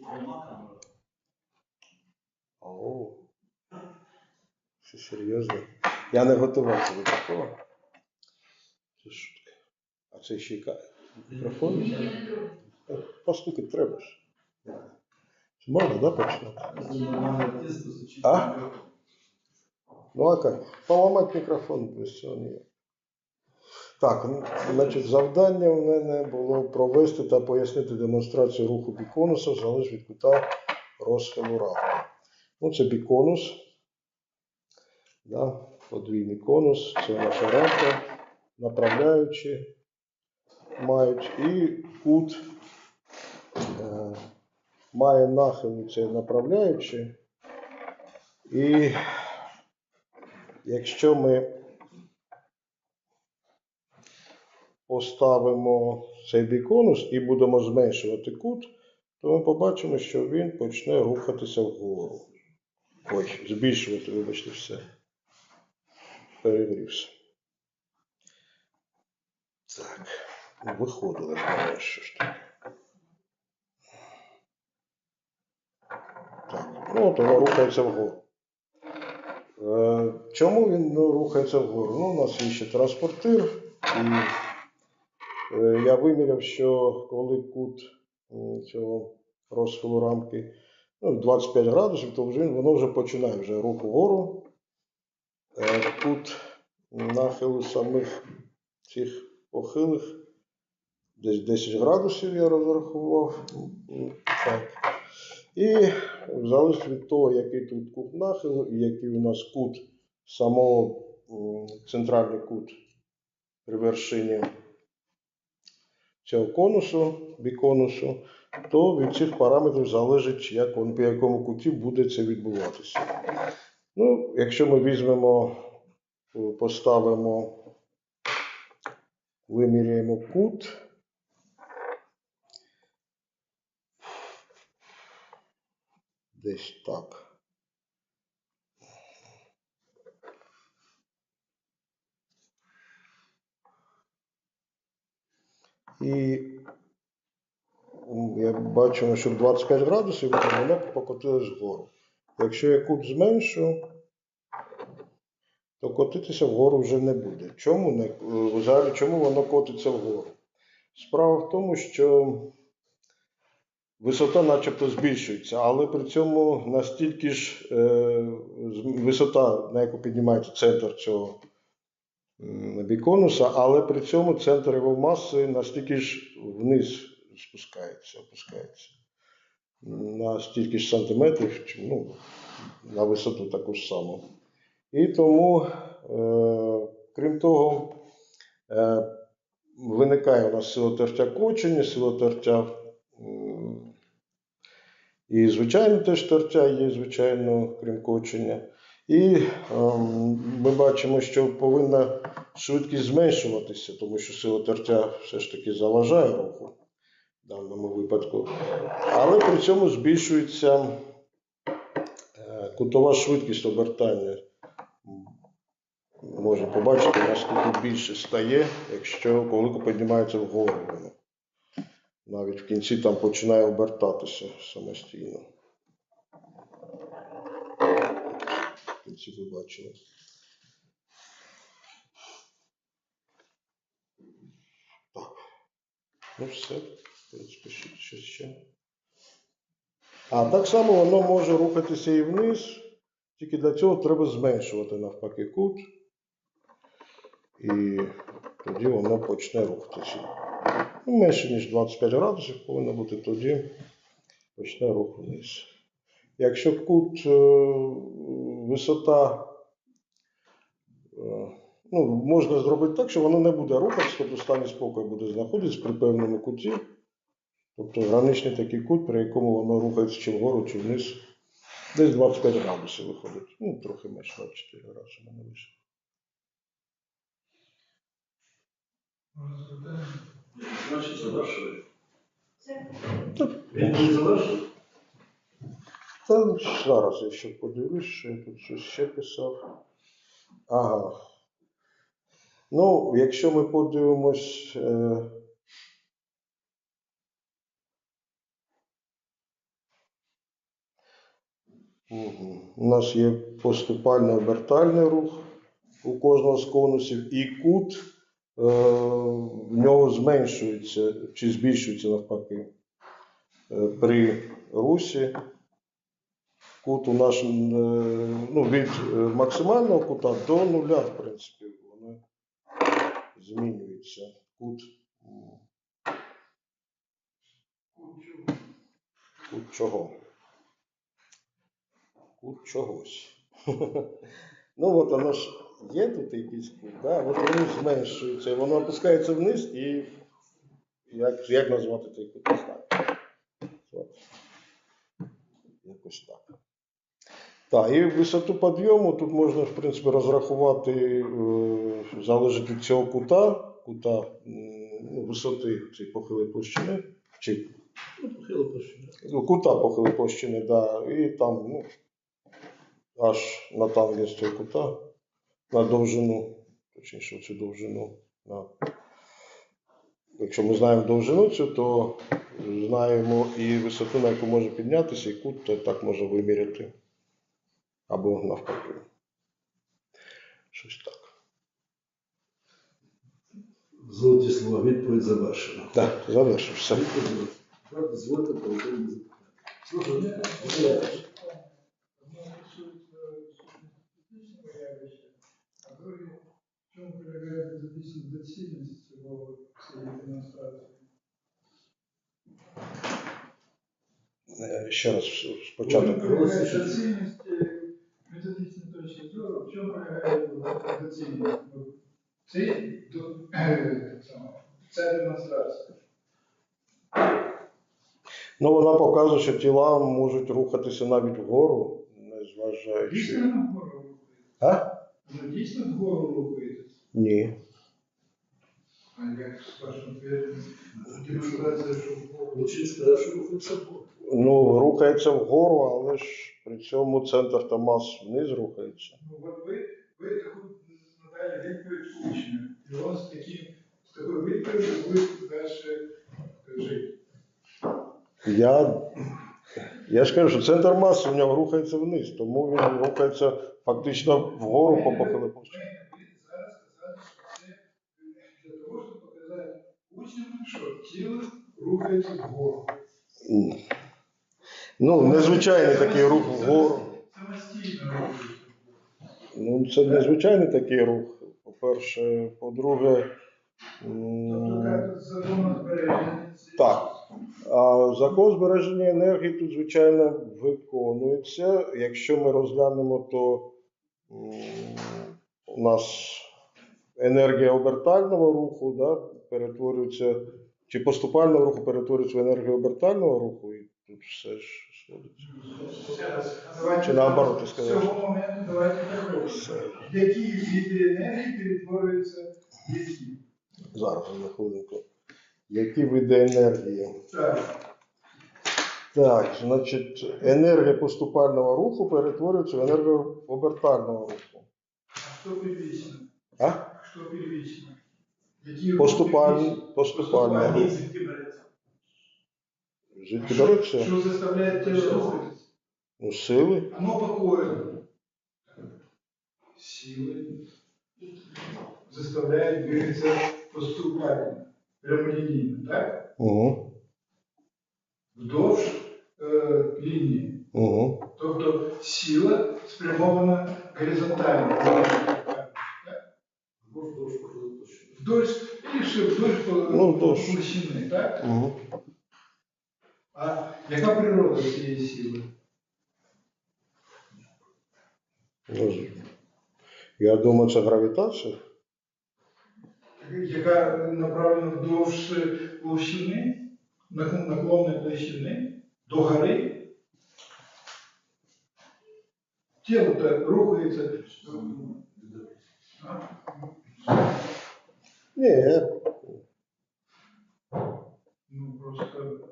Трьома камерами. О, що серйозно. Я не готувався до такого. Це шутка. А це ще й мікрофон? Постукати треба ж. Чи Можна, да, почнути? А? Ну а как? Поламати мікрофон без цього ніяк. Так, ну, значить, завдання в мене було провести та пояснити демонстрацію руху біконуса залежить від кута розхилу рамки. Ну, це біконус. Да, подвійний конус, це наша рамка, направляючи мають і кут е, має нахил це направляючи. І Якщо ми поставимо цей біконус і будемо зменшувати кут, то ми побачимо, що він почне рухатися вгору. Ой, збільшувати, вибачте, все. Перегрівся. Так, виходили, що ж таке. Так, ну от воно рухається вгору. Е, Чому він рухається вгору? Ну, у нас є ще транспортир, і я виміряв, що коли кут цього розхилу рамки ну, 25 градусів, то вже воно вже починає вже рух вгору. Е, Кут нахилу самих цих похилих десь 10 градусів я розрахував. Так. І в залежності від того, який тут кут нахилу і який у нас кут самого центральний кут при вершині цього конусу, біконусу, то від цих параметрів залежить, як він, по якому куті буде це відбуватися. Ну, якщо ми візьмемо, е, поставимо, виміряємо кут. Десь так. І м, я бачимо, що 25 градусів воно покотилось вгору. Якщо я кут зменшу, то котитися вгору вже не буде. Чому не взагалі чому воно котиться вгору? Справа в тому, що висота начебто збільшується, але при цьому настільки ж е, висота, на яку піднімається центр цього біконуса, але при цьому центр його маси настільки ж вниз спускається, опускається. На стільки ж сантиметрів, ну, на висоту таку ж саму. І тому, е, крім того, е, виникає у нас силотертя кочення, силотертя і звичайно теж тертя є, звичайно, крім кочення. І ем, ми бачимо, що повинна швидкість зменшуватися, тому що сила тертя все ж таки заважає руху в даному випадку. Але при цьому збільшується е, кутова швидкість обертання. Можна побачити, наскільки більше стає, якщо коли піднімається вгору. Навіть в кінці там починає обертатися самостійно. Кінці ви бачили. Так. Ну все, в принципі, що ще. А так само воно може рухатися і вниз, тільки для цього треба зменшувати навпаки кут. І тоді воно почне рухатися. Ну, менше, ніж 25 градусів повинно бути, тоді почне рух вниз. Якщо кут е, висота, е, ну, можна зробити так, що воно не буде рухатися, тобто стані спокою буде знаходитися при певному куті. Тобто граничний такий кут, при якому воно рухається чи вгору, чи вниз. Десь 25 градусів виходить. Ну, трохи менше 24 градуси мене вийшло. Значить, завершили. Він не завершив? Та зараз я ще подивлюсь, що я тут щось ще писав. Ага. Ну, якщо ми подивимось. Е... Мгм. У нас є поступальний обертальний рух у кожного з конусів, і кут е, в нього зменшується чи збільшується навпаки. Е, При русі кут у нас е, ну, від е, максимального кута до нуля, в принципі, воно змінюється. Кут, кут чого? Кут чогось. ну от воно ж є тут якийсь кут, да? от воно зменшується, воно опускається вниз і як, як назвати цей кут? Якось так. Так, і висоту підйому тут можна, в принципі, розрахувати, е, залежить від цього кута, кута ну, висоти цієї похилої площини, чи похило пошли. ну, кута похилої площини, да, і там, ну, аж на тангенс цього кута, на довжину, точніше, цю довжину. На, якщо ми знаємо довжину цю, то знаємо і висоту, на яку може піднятися, і кут, то так можна виміряти. Або навпаки. Щось так. Золоті слова, відповідь завершена. Так, завершив все. Відповідь. Полковник. Слухай, ні, ні. Одно стосується фізичного явища, а друге, в чому полягає фізична доцільність цього демонстрації. Е, Ще раз спочатку. доцільність е, методичної точки зору, в чому полягає Ну, Це е, ця демонстрація. Ну, вона показує, що тіла можуть рухатися навіть вгору, незважаючи. Дійсно вгору рухається? А? Ну, дійсно вгору рухається? Ні. А як з демонстрація, що вгору. Сказав, що рухається Бог. Ну, рухається вгору, але ж при цьому центр та мас вниз рухається. Ну, от ви, ви таку відповідь учню, і он з, таким, з такою відповіддю буде далі жити. Я, я ж кажу, що центр маси у нього рухається вниз, тому він рухається фактично вгору по похилій зараз сказали, що це для того, щоб показати учням, що тіло рухається вгору. Ну, незвичайний такий рух вгору. Самостійно рухається. Ну, це незвичайний такий рух. По-перше, по-друге. Так. А закон збереження енергії тут, звичайно, виконується. Якщо ми розглянемо, то у нас енергія обертального руху да, перетворюється, чи поступального руху перетворюється в енергію обертального руху, і тут все ж Ще давайте Чи наоборот, з цього моменту давайте переходимо. Які види енергії перетворюються в які? Зараз на хвилинку. Які види енергії? Так. Так, значить, енергія поступального руху перетворюється в енергію обертального руху. А що первично? А? Що первично? Які Поступальний, рухи поступальний рух. Береться? Звідки Що, береться? що заставляє тіло рухатися? Ну, сили. Оно покоє. Силы заставляют двигаться поступательно, прямолинейно, так? Угу. Вдовж е, лінії. Угу. Тобто сила спрямована горизонтально. Так? Бог довж похило пошли. Вдовж, і ще вдовж по- Ну, вдовж. площини, так? Угу. А яка природа цієї сили? Ну, я думаю, це гравітація. Яка направлена вдовж площини, нак- наклонної площини, до гори? Тіло так рухається. Ні, Ну, просто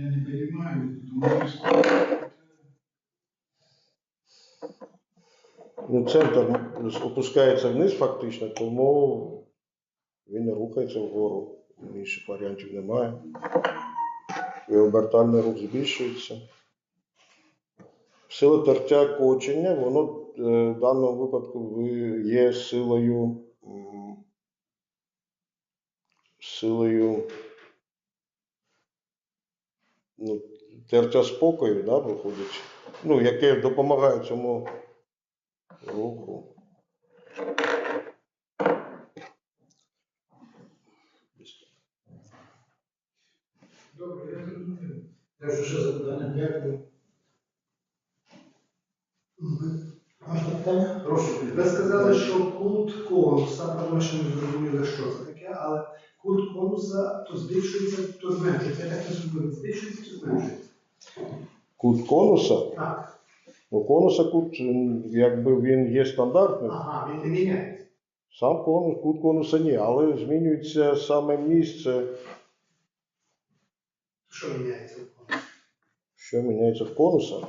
я не понимаю, думаю, что ну, центр опускається вниз фактично, тому він рухається вгору. Інших варіантів немає. І обертальний рух збільшується. Сила тертя кочення, воно е, в даному випадку є силою. Силою ну, тертя спокою, да, виходить. Ну, яке допомагає цьому руху. Добре, я зрозумів. Якщо ще запитання, дякую. Можна питання? Прошу. Ви сказали, що кут конуса, тому що ми зрозуміли, що це конуса то збільшується, то зменшується. Я так не збільшується чи зменшується? Кут конуса. Так. Ну, конуса кут, якби він є стандартним. Ага, він не міняється. Сам конус, кут конуса ні, але змінюється саме місце, Що міняється в конусі? що міняється в конуса.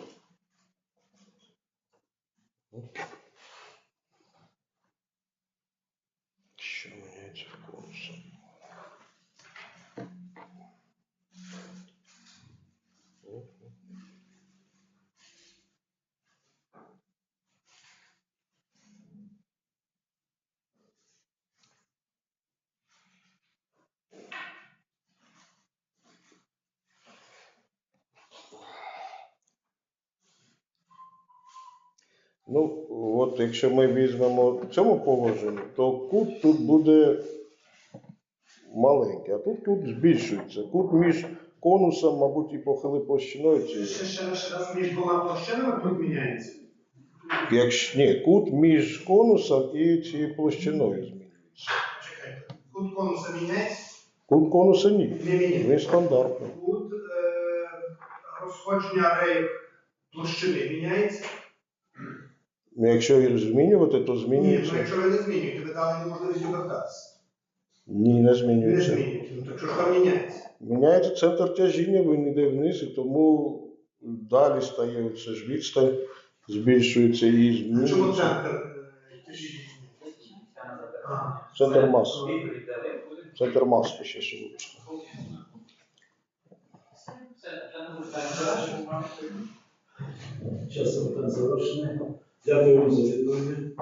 Ну, от якщо ми візьмемо в цьому положенні, то кут тут буде маленький, а тут кут збільшується. Кут між конусом, мабуть, і похили площиною. Ще, ще, ще, раз- ще раз між двома площинами тут міняється. Якщо ні, кут між конусом і цією площиною змінюється. Чекайте. Кут конуса міняється? Кут конуса ні. Не міняється. Він стандартний. Кут е, розходження рейок площини міняється? Ну, Якщо їх змінювати, то Ні, ну змінюється. якщо ви не змінюєте, ви дали йому можливість обертатися. Ні, не Не змінюється. змінюєте. Ну так що ж там міняється? Міняється центр тяжіння, він йде вниз, і тому далі стає оце ж відстань, збільшується і А чому змінюється. центр е, тяжіння? Центр маси. Центр маси ще ще лучше. Час запитань завершений. Дякую вам за відповідь.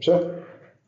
Все?